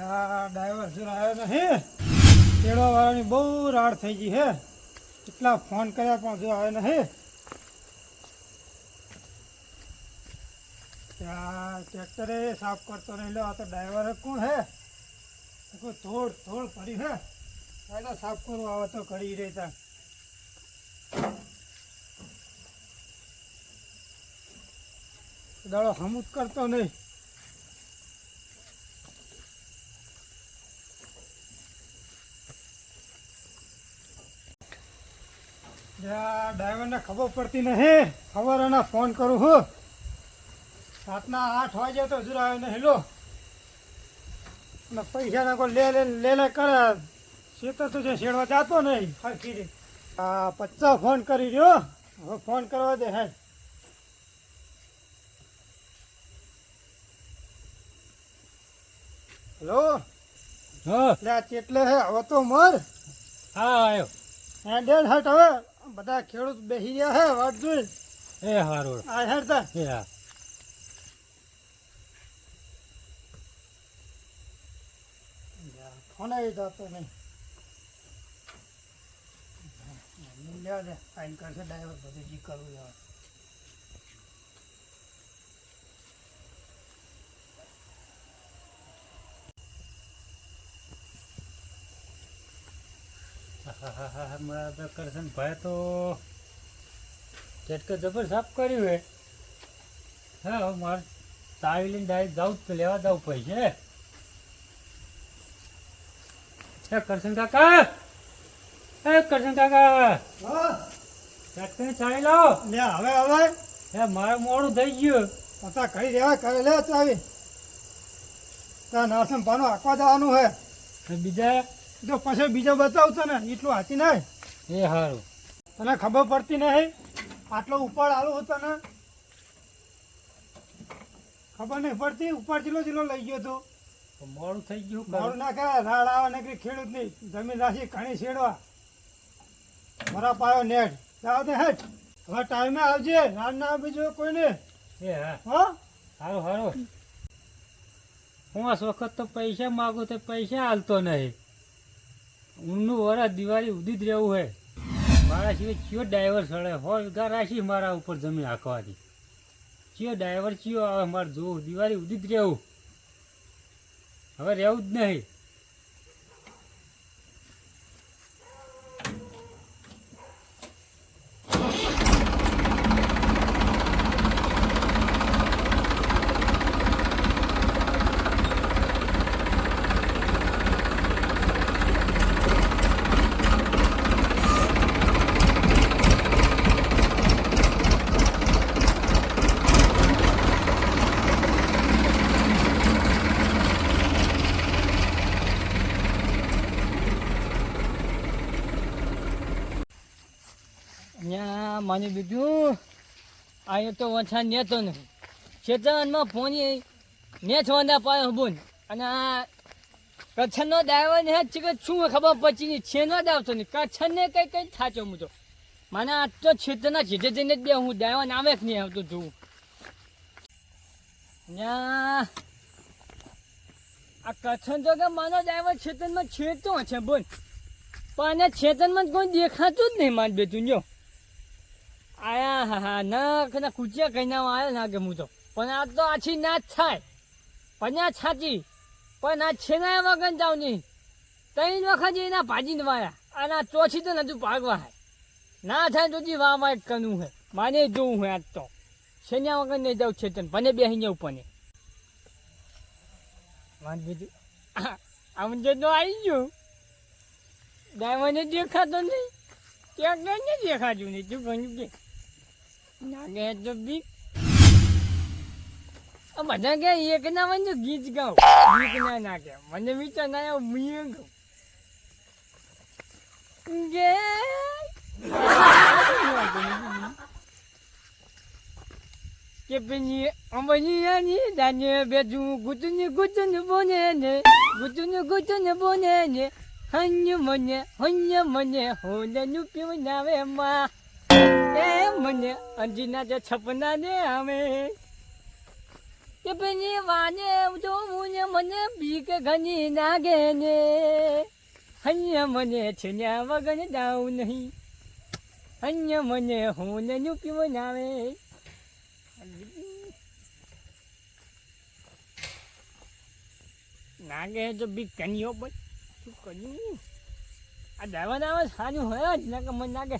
Driver sir આવ્યો નહીં તેડવાવાળાની બહુ રાડ થઈ ગઈ હે. કેટલા ફોન કર્યા પણ જો આવ્યો નહીં ત્યાં ટ્રેક્ટરે સાફ કરતો નહીં લો આ તો ડ્રાઈવર કોણ હે? કોઈ થોડ થોડ પડી હે. કાયદા સાફ કરવું આવે તો કરી રહેતા દાડો હમુદ કરતો નહીં. ડ્રાઈવરને ખબર પડતી નહીં. ખબર ફોન કરું હું. રાતના આઠ વાગે તો હજુ આવ્યો નહીં લો અને પૈસાના કોઈ લે લે લે લે કરે. શેતર તો છે શેડવા જાતો નહીં. હરખી રે આ પચ્ચા ફોન કરી રહ્યો. હવે ફોન કરવા દે હે હેલો? હા. એટલે હે? હવે તો મર. હા આવ્યો. હેડેડ હટ હવે. બધા ખેડૂત બેસી ગયા હે વાત જોઈ. એ હારું. આ હેડતા. એ હા. ફોન આવી જતો નહીં. કરશે ડ્રાઈવર બધું જી કરવું લેવા મારા તો કરશન ભાઈ તો ઝટકે જબર સાફ કર્યું હે હા મારે તાવી લઈને ડાયરેક્ટ જાઉં જ લેવા જવું પડશે હે કરશન કાકા એ કરશન કાકા હા ઝટકે ચાવી લાવો લે હવે હવે હે મારે મોડું થઈ ગયું પતા કરી દેવા કરે લે ચાવી ત્યાં નરસિંહ પાનું આખવા જવાનું હે બીજા જો પછી બીજો બતાવતો ને એટલું હાથી ના એ સારું તને ખબર પડતી નહીં. આટલો ઉપર આલો હતો ને. ખબર નહીં પડતી ઉપર ચીલો ચીલો લઈ ગયો હતો તો મોડું થઈ ગયું મારું ના રાડ આવે નીકળી ખેડૂતની જમીન રાખી ઘણી છેડવા બરા પાયો નેટ. જાવ દે હેઠ. હવે ટાઈમે આવજે રાડ ના બીજો કોઈને. એ હા. હો? સારું સારું આ વખત તો પૈસા માગું તો પૈસા હાલતો નહીં. ઊનનું વરસ દિવાળી જ રહેવું હે. મારા સિવાય ચિયો ડ્રાઈવર સળે હોય વીઘા રાશી મારા ઉપર જમીન હાંકવાથી. ચિયો ડ્રાઈવર ચિયો આવે, મારે જોવું. દિવાળી જ રહેવું. હવે રહેવું જ નહીં અહીંયા માની બીજું અહીંયા તો ઓછા નેતો નથી ખેતરમાં પોની વાંધા પાયો બોન અને આ કચ્છનો દાવો ને છે કે શું ખબર પછી ની છેનો જ આવતો નહીં. કચ્છને કઈ કઈ થાચો હું તો મને આ તો ખેતરના જેજે જઈને જ બે હું દાવા નામે જ નહીં આવતો જોઉં આ કચ્છનો તો કે માનો ડ્રાઈવર છેતનમાં છેતો છે બોન પણ આને ખેતરમાં કોઈ દેખાતું જ નહીં માન બેતું જો. આયા હા હા ના કના કુચિયા કઈ ના આવ્યા ના હું તો. પણ આ તો આછી ના જ થાય આ છાતી પણ આ છેના વગર જાવ નહીં. ત્રણ વખત એના ભાજીને વાયા. અને આ ચોથી તો નતું ભાગવા હે. ના થાય તો જી વાહ વાહ હે. માને જોવું હે આજ તો. છેન્યા વગર નહીં જાઉં છે તને ભલે બેસી જવું પણ વાંધ આમ તો આવી ગયું. ડાયમને દેખાતો નહીં. ત્યાં કઈ દેખાતું નહીં. તું ગણ્યું કે નાગે તો બી આ બધા કે એક ના મને ગીત ગાઉં ગીત ના નાખે. મને વિચાર ના આવ્યો મુએ ગાઉં. ગે. કે પેલી અંબની દાને બેજુ ગુચુન ગુચુન બોને ને, ગુચુન ગુચુન બોને ને હન્ય મને હન્ય મને હોનનું પીવું નાવે માં. એ મને અંજીના જે છપના ને આવે જો નાગે ને ને. નાવે નાગે તો બીક કન્યો પણ શું કર્યું આ દાવા દાવા સારું હોય જ ના કે મને નાગે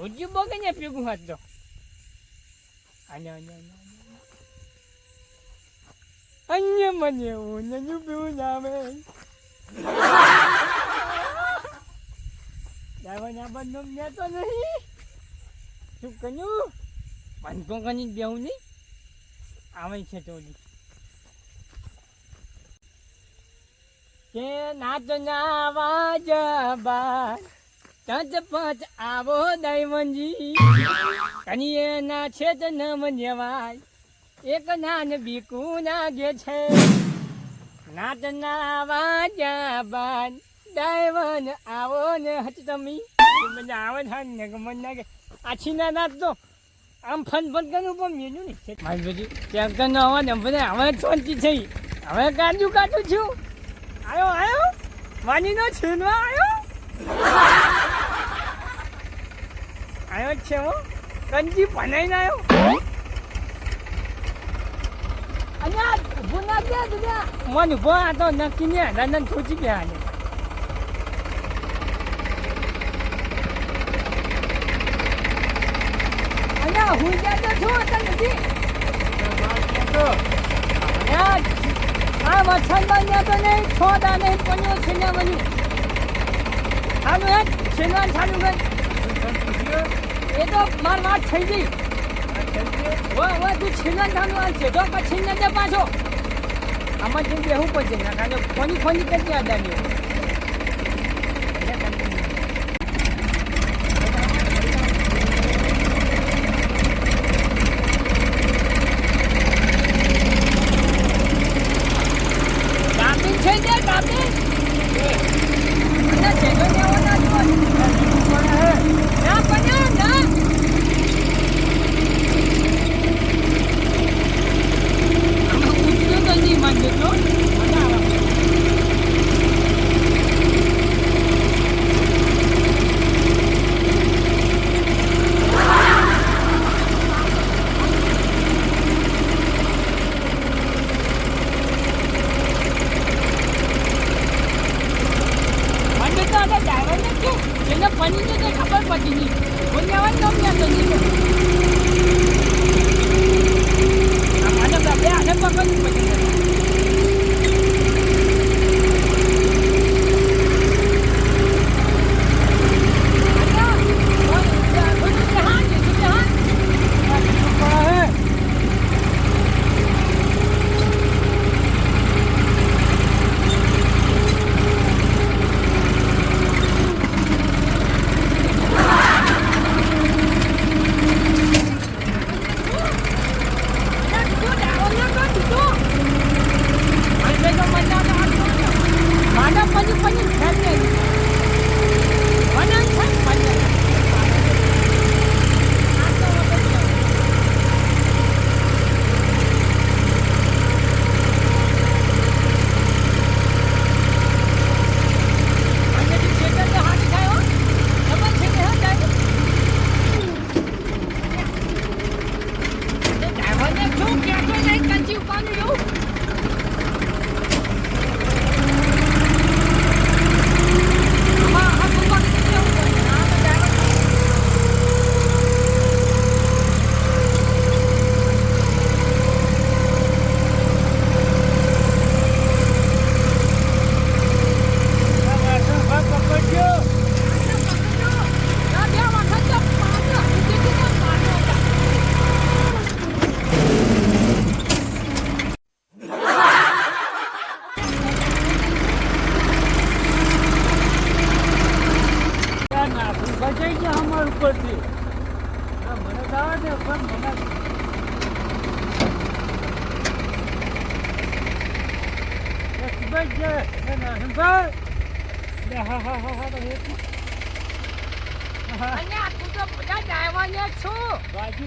સોજી બગે ને ભેગું હાથ તો આને આને અન્ય મને એવું નજુ પીવું નામે દાવા ના બંધ મેં તો નહીં શું કર્યું બંધો કની બેવું નહીં આવે છે તો કે નાચ ના વાજબા તજ પચ આવો દૈવંજી કનીએ ના છે જ ન મન્યવાય એક નાન બીકું નાગે છે. નાચ ના વાજબા દૈવન આવો ને હચ તમી. મને આવે છે ને ગમન નાગે. આછી ના નાચ તો. આમ ફન ફન કરવું પણ મેલું છે મારી બધી ત્યાં તો અવાજ બધા હવે શાંતિ થઈ. હવે કાજુ કાઢું છું. આયો આયો. વાનીનો છીનવા આયો. આયો જ છે હો. કંજી ભનાઈને આવ્યો. અલ્યા ઊભો ના ગયા દુનિયા. મન ઊભો આ તો નક્કી ને દાદા થોચી ગયા ને અલ્યા હું જ્યાં તો છું અત્યાર નથી આ વછાણમાં ત્યાં તો નહીં છ દાને પન્યો છે ને છેલ્લા કર એ તો માર વાત થઈ ગઈ. હવે હવે તું છેલ્લા ચાલુ આ છે તો પછી ને દે પાછો. આમાં જેમ બેહું પડશે. ના કાલે ફોની ફોની કરી આદાની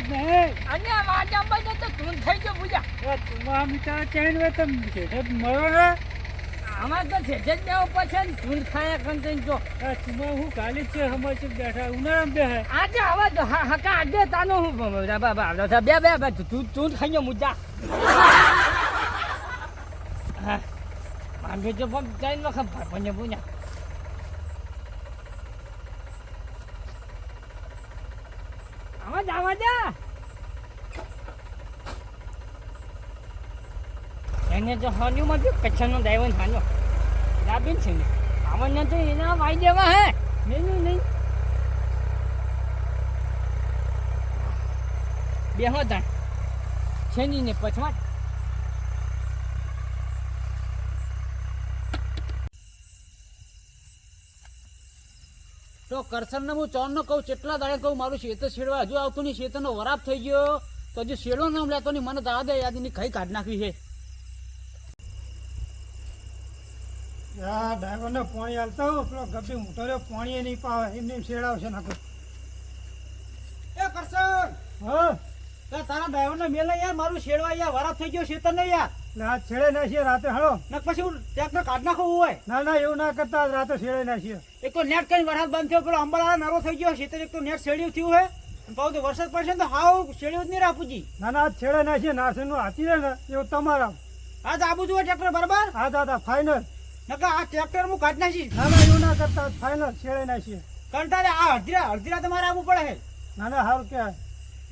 જ નહીં અને વાજા બને તો તું થઈ ગયો પૂજા તુમા મીઠા ચેન વે તમ છે મળો ને આમાં તો છે છે દેવો પછી ને તું ખાયા કંઈ જો તુમા હું કાલી છે હમણાં છે બેઠા ઉનાળામાં બેહે આજે હવે તો હકા આજે તાનો હું બા બા બા બે બે બે તું તું થઈ ગયો મુદ્દા હા માંગે જો પણ જઈને વખત ભાઈ પૂજા આવા જા આવા જા એને તો હાન્યું માં જો કચ્છનો ડાયવન હાન્યો. રાબિન છે ને આવને તો એના વાઈ દેવા હે. નહીં નહીં બે હો તાણ શેની ને પછવાટ તો કરસનને હું ચોરનો કહું કેટલા દાડે કહું, મારું શેતર શેડવા હજુ આવતું નહીં, શેતરનો વરાપ થઈ ગયો. તો હજુ શેડો નામ લેતો નહીં, મને દાદા યાદની ખાઈ કાઢ નાખવી છે. આ ડ્રાઈવરને પાણી હાલતા હો પેલો ગબ્બી મોટો પાણી નહીં પાવે એમને એમ શેડાવશે નાખો એ કરશન! હા? તારા ડ્રાઈવરને મેલે યાર મારું શેડવા યાર વરાપ થઈ ગયો શેતર નહીં યાર. ના છેડે નાખીએ રાતે હળો. ને પછી હું ટ્રેક્ટર કાઢ નાખવું હોય. ના ના એવું ના કરતા રાતે છેડે નાખીએ એક તો નેટ કઈ વરસાદ બંધ થયો પેલો અંબાલા નરો થઈ ગયો શેતર એક તો નેટ શેડ્યું થયું હે. પાછું તો વરસાદ પડશે તો હાવ શેડ્યું જ નહીં રાપુજી ના ના છેડે નાખીએ નારસિંહનું હાથી રહે ને એવું તમારા. આજ આબુ જોઈએ ટ્રેક્ટર બરાબર? હા દાદા ફાઇનલ નકર આ ટ્રેક્ટર હું કાઢ નાખીશ. ના ના એવું ના કરતા. ફાઇનલ છેડે નાખીએ. કંટાળે આ અડધી અડધી રાતે મારે આવવું પડે. ના ના સારું કહેવાય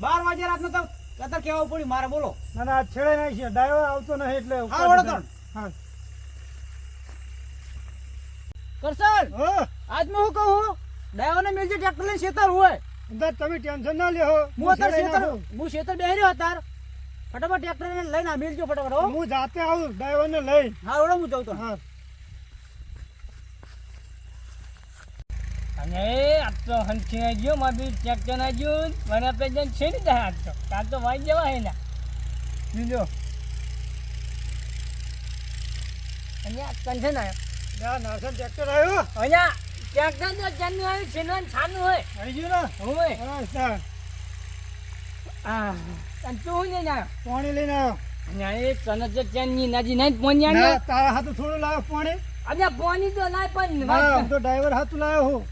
બાર વાગે રાતનો તો કતર કહેવું પડ્યું મારે બોલો. ના ના છેડે નાખીએ. ડ્રાઈવર આવતો નહીં એટલે હા, દીધા. હા. કરસન હા. આજ મેં હું? કહું ડ્રાઈવરને મેલજે ટ્રેક્ટર લઈને શેતર હોય. અંદર તમે ટેન્શન ના લેહો હું અત્યારે નાખું. હું શેતર બેહી રહ્યો અત્યાર. ફટાફટ ટ્રેક્ટર લઈને આ મેલજો ફટાફટ હો. જાતે આવું ડ્રાઈવરને લઈ. હા ઓળો હું જાઉં તો હા. અને આ તો હંચી ગયો માં બી ટ્રેક્ટર ના ગયો મને આપણે છે ને દા આજ તો કાલ તો વાઈ જવા હે ના. આ કંઠન આવ્યો ના નારસન ટ્રેક્ટર આવ્યો. આ ટ્રેક્ટર તો ચાનું આવ્યું છે ને છાનું હોય. આવી ગયું ને? હોય. આ અને તું હું લઈને આવ્યો પાણી લઈને આવ્યો. એ તને ચેનની નાજી નહીં પોણ્યા તારા હાથું થોડું લાવ્યો પાણી. અને પોણી તો લાય પણ હું તો ડ્રાઈવર હાથું લાવ્યો હું.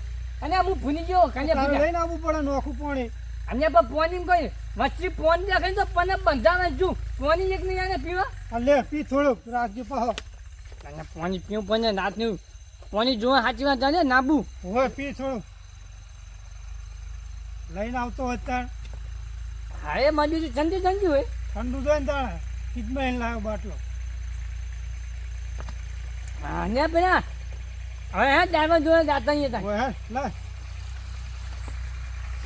અને હું ભૂલી ગયો કને લઈને આવવું પડે નોખું પાણી. અને પણ પોની કોઈ વચ્ચે પોન દેખાય તો પને બંધાવે છું પોની એક નહીં આને પીવા? લે પી થોડુંક રાખજો પાહો અને પોની પીવું પણ નાતનું પોની જોવા સાચી વાત જાણે નાબુ. હોય પી થોડુંક લઈને આવતો હોય તાર. હા એ મારી ઠંડી ઠંડી હોય. ઠંડુ જોઈને તાણે એને લાવ્યો બાટલો. હા ને પેલા હવે હે ડાયમંડ જોડે જાતા નહીં હતા હે લે.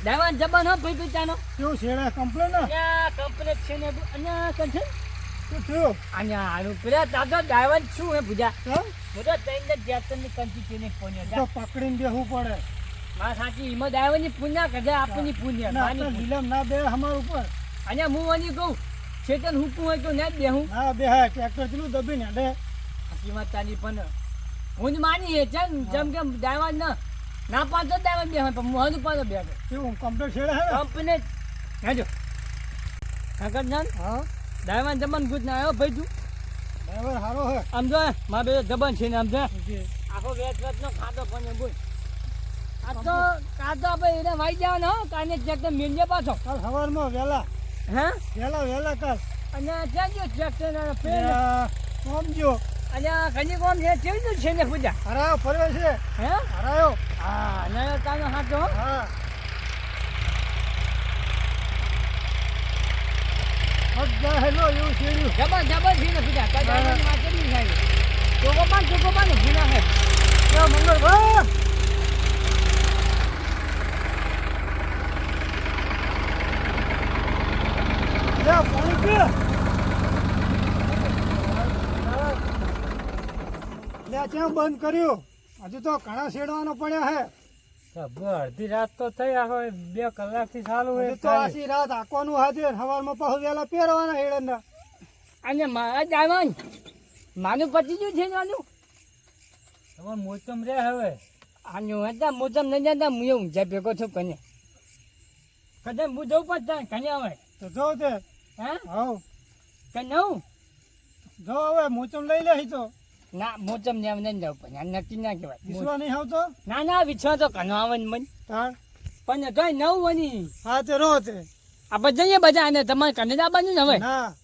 ડાયમંડ જબાન હો ભાઈ પિતાનો. કેવું છેડે કમ્પ્લેન ને ત્યાં છે ને શું થયું? અને આનું પેલા તાતો ડાયમંડ શું હે જાતની કંચી ને તો પકડીને બેહવું પડે. માં સાચી ઈમાં ડાયવરની પુણ્ય કદે આપણની પુણ્ય માની. ના બે અમાર ઉપર. અને હું વની કહું ચેતન હુકું હોય તો ને દેહું ના બે હા ટ્રેક્ટર પેલું દબીને દે કિંમત તારી પણ હું માની છે જેમ જેમ કે ડાયવર ના ના પાડતો ડાયવર બે પણ હું હજુ પાડો બે કેવું કમ્પ્લેટ છેડે કંપની હેજો કાકર જાન હા? ડાયવર જમન ગુજ ના આવ્યો ભાઈ તું ડ્રાઈવર સારો હે. આમ જો મારે બે જબન છે ને આમ જો. આખો વેચ વેચ નો ખાધો પણ બોલ. આ તો કાતો આપણે એને વાઈ જવાનો કાને ટ્રેક્ટર મેળજે પાછો. કાલ સવારમાં વહેલા. હે? વેલા વહેલા કાલ. અને ત્યાં જો ટ્રેક્ટર ના સમજો આ ઘણી કોમ છે કેવી છે ને પૂજા? હરાયો ફરવે છે. હે? હરાયો. હા નયો તાનો હાથો હો. હા. બધા હેલો એવું છેડ્યું જબર જબર છે ને પૂજા તારે ડાયમંડ થાય. ચોકો ભૂલા હે. પી. કેમ બંધ કર્યું? હજુ તો ઘણા શેડવાનો પડ્યા હે. અડધી રાત તો થઈ આખો બે કલાકથી ચાલુ હોય તો આખી રાત આખવાનું હાજર સવારમાં પાછું વેલા પહેરવાના હેડના અને મારા જાવન માનું પતી ગયું છે ને માનું તમારે મોચમ રે હવે. આનું હતા મોતમ નહીં જતા હું ઊંઝા ભેગો છું કને. કદાચ હું જવું પણ જાય કને આવે. તો જો છે હે? હવ. કને નવું? જો હવે મોચમ લઈ લે તો. ના મોચમ ને એમને જવું પણ આ નક્કી ના કહેવાય. વિશ્વા નહીં આવતો? ના ના વિશ્વા તો કનો આવે ને મન. પણ કઈ નવું બની હા તે રો તે. આપણે જઈએ બધા અને તમારે કને જવાનું ને હવે?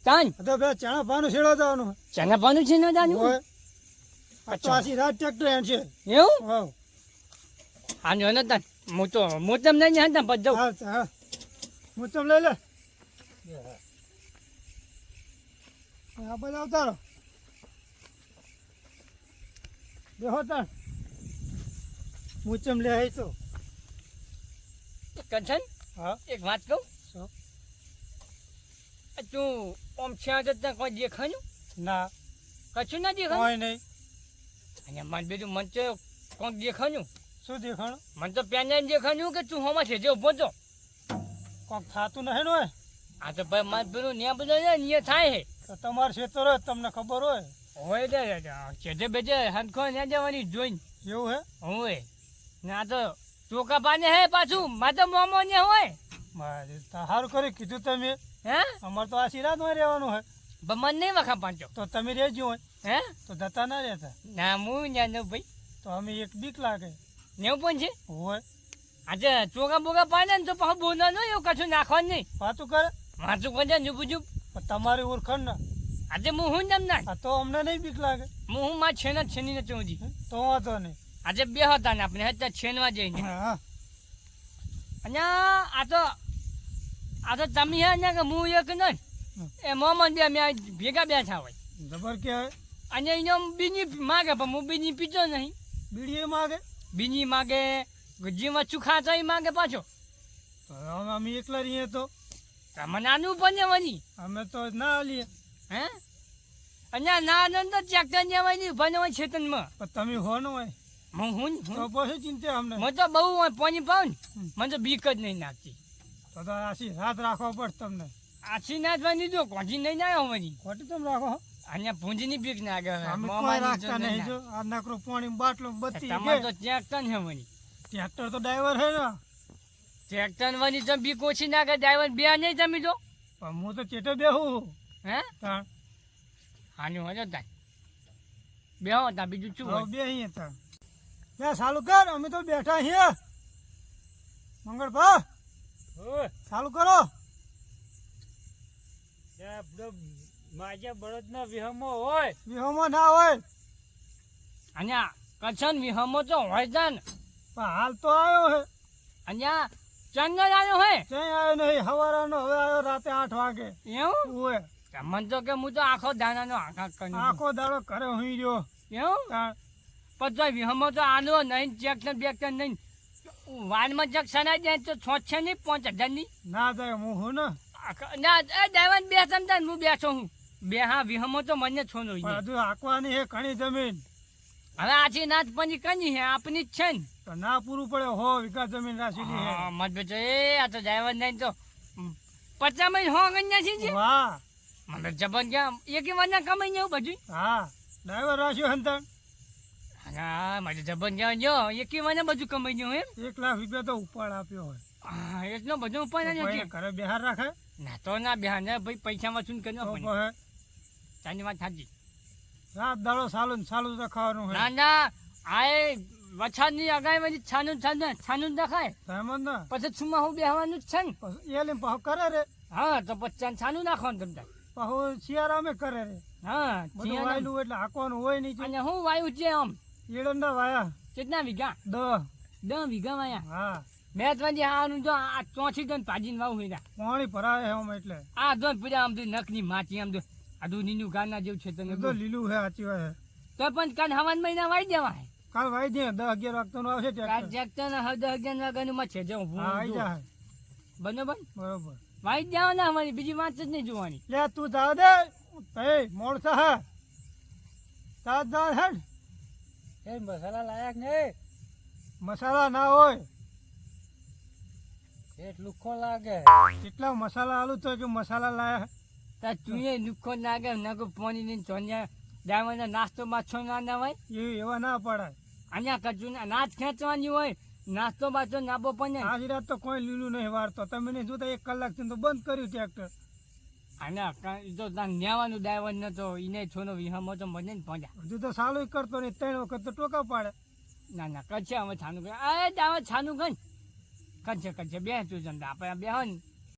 તાન તો બે ચણા પાનું છેડો જવાનું. ચનાપાનું છે ને હોય. અચ્છા. રાત ટ્રેક્ટર એમ છે. એવું? હા આનો ને તાન મોટો મોતમ નહીં જતા પછી જાઉં. હા હા. મોચમ લઈ લે. આ બધા ઉતારો. બેહો તાર મોચમ લે આવી તો? કંચન હા? એક વાત કહું? શું? તું ઓમ છ્યા જતા કોઈ દેખાયું ના. કશું ના દેખાયું કોઈ નહીં. અને મન બીજું મન તો કોક દેખાયું શું દેખાણું? મન તો પેન દેખાયું કે તું હોમાં છે જે ઊભો તો? કોક થતું નહીં નો આ તો ભાઈ મન પેલું ન્યા બધો ને થાય હે. તો તમારે ખેતર હોય તમને ખબર હોય. હોય તે ચેજે બેજે હનખો ને જવાની જોઈને. એવું હે? હોય. ના આ તો ચોકા પાને હે પાછું. માતો મોમો ને હોય. મારે સારું કર્યું કીધું તમે. હે? અમારે તો આશીર્વાદમાં રહેવાનું હોય બમન નહીં વખા પાંચો તો તમે રહેજો હોય. હે? તો દત્તા ના રહેતા. ના હું ન્યા નો ભાઈ. તો અમે એક બીક લાગે. નેવું પણ છે? હોય. આજે ચોગા બોગા પાડે ને તો પાછું બોના નો એવું કશું નાખવાનું નહીં. વાતું કરે. વાંચું કરે જુબુ જુબ તમારી ઓળખાણ ના. આજે હું હું જમ ના તો અમને નહીં બીક લાગે. હું હું માં છેન છેની ને ચોજી તો વાંધો નહીં. આજે બે હતા ને આપણે અત્યારે છેનવા જઈને. અને આ તો આ તો તમે હે ને કે હું એક નહીં. એ મોહમ્મદ બે અમે ભેગા બેઠા હોય. જબર કહેવાય અને અહીંયા બીજી માગે પણ હું બીજી પીતો નહીં. બીડી માગે? બીજી માગે જીમાં ચુખા તો માગે પાછો. તો અમે એકલા રહીએ તો? તમને આનું પણ વળી. અમે તો ના લીએ હે? અને ના નંદ ટ્રેક્ટર જવાની છેતનમાં પણ તમે હો ને હોય. હું હું તો પછી ચિંતા અમને. મને તો બહુ હોય પાણી પાવ ને. મને તો બીક જ નહીં નાખતી તો તો આશી રાત રાખવા પડે તમને. આછી ના જવાની જો કોઠી નહીં આવ્યો વળી. ખોટી તમે રાખો અહીંયા પૂંજની બીક ના અમે આવે કોઈ રાખતા નહીં જો. આ નકરો પાણી બાટલો બત્તી તમારે તો ટ્રેક્ટર છે વળી. ટ્રેક્ટર તો ડ્રાઈવર હે ને. ટ્રેક્ટર વાની તમે બીક ઓછી ના કરે. ડ્રાઈવર બે નહીં તમે દો. પણ હું તો ચેટો બેહું. હે? હાનું હજો તાર બે હો તાર બીજું શું હોય? બે અહીંયા તાણ બે સાલું કર અમે તો બેઠા અહીંયા મંગળભા ચાલુ કરો. માજે બળદના વિહમો હોય. વિહમો ના હોય. અહીંયા કચ્છન વિહમો તો હોય જા ને. પણ હાલ તો આવ્યો હે. અહીંયા ચંદન આવ્યો હે? ચંદ આવ્યો નહીં હવારાનો હવે આવ્યો રાતે આઠ વાગે. એવું? હોય મને તો કે હું તો આખો દાનાનો આખા કરી આખો દાડો કરે હું રહ્યો એવું? તાણ પછી વિહમો તો આનો નહીં જેક્શન બેક્શન નહીં. વાનમાં જગ સનાઈ જાય તો છોટ છે નહીં પાંચ હજારની ના? જાય હું હું ને? ના એ ડ્રાઈવર બે સમજાય હું બેસો હું. બે હા વિહમો તો મને છોનો પણ હજુ આકવાની હે ઘણી જમીન. હવે આછી નાચ પંજી કની હે આપની જ છે ને. તો ના પૂરું પડે હો વિકાસ જમીન રાખેલી હે. હા, મત બેચો એ આ તો ડ્રાઈવર નહીં તો પચાસમાં હો ગણ્યા છે વાહ. મને જબન ગયા એક વાંજા કમાઈ જવું બધું હા ડ્રાઈવર રાખ્યો હંતણ હા મારે જબન ગયા જો એક વાંજા બધું કમાઈ ગયું એમ. એક લાખ રૂપિયા તો ઉપાડ આપ્યો હોય. હા એટલો બધો ઉપાડ આવ્યો છે. ઘરે બિહાર રાખે? ના તો ના બેહાન ભાઈ પૈસા વાંચું કર્યો તો પણ. કહે વાત સાચી. રાત દાડો સાલું ને સાલું રખાવાનું ના ના આ એ વછાદની અગાઈ છાનું છાનું છાનું દેખાય સાહેબ પછી છુમા હું બેહવાનું જ છે ને. એ લઈને કરે રે. હા તો પછી છાનું નાખવાનું તમને પાછો શિયાળામાં કરે રે. હા બધું. વાયલું એટલે હાકવાનું હોય નહીં અને હું વાયુ છે આમ? એડંડા વાયા. કેટલા વીઘા? દહ દ વીઘા વાયા. હા. મેં ત્રણ આનું જો આ ચોથી તો પાજીને વાવ હોય પાણી ભરાય આમ એટલે. આ જો પીડા આમ નખની માટી આમ તો આદુ નીનું ગાના જેવું છે તને તો લીલું હે સાચી વાત તો પણ કાલ હવાન મહિના વાઈ દેવાય. કાલ વાઈ દે દસ અગિયાર વાગતો નું આવશે કાલ ટ્રેક્ટર. ને હદ અગિયાર વાગ્યાનું માં છે જો જાય બરોબર? બરોબર. વાઈ જાવ દેવાના અમારી બીજી વાત જ નહીં જોવાની. લે તું જાવ દે. એ મોડ હે. તાર જાવ હેડ. એ મસાલા લાયક ને? મસાલા ના હોય. પેટ લુખો લાગે. કેટલા મસાલા આલુ તો કે મસાલા લાયા? તા તું લુખો નાગે નકો પોની ની ચોન્યા ડાયમંડ નાસ્તો માછો ના ના હોય? એ એવા ના પડાય. અહીંયા કચું નાચ ખેંચવાની હોય નાસ્તો બાસ્તો નાબો પણ નહીં. આજ રાત તો કોઈ લીલું નહીં વાળતો તમે જોતા એક કલાક તો બંધ કર્યું ટ્રેક્ટર અને ઈ તો તાન ડાયવર નતો એને છોનો વિહામો તો મને જ પહોંચ્યા હજુ તો સાલું કરતો નહીં ત્રણ વખત તો ટોકા પાડે. ના ના કચ્છે અમે છાનું કઈ જ આવે છાનું કઈ કચ્છે કચ્છે બે તું જમતા આપણે બે હોય ને.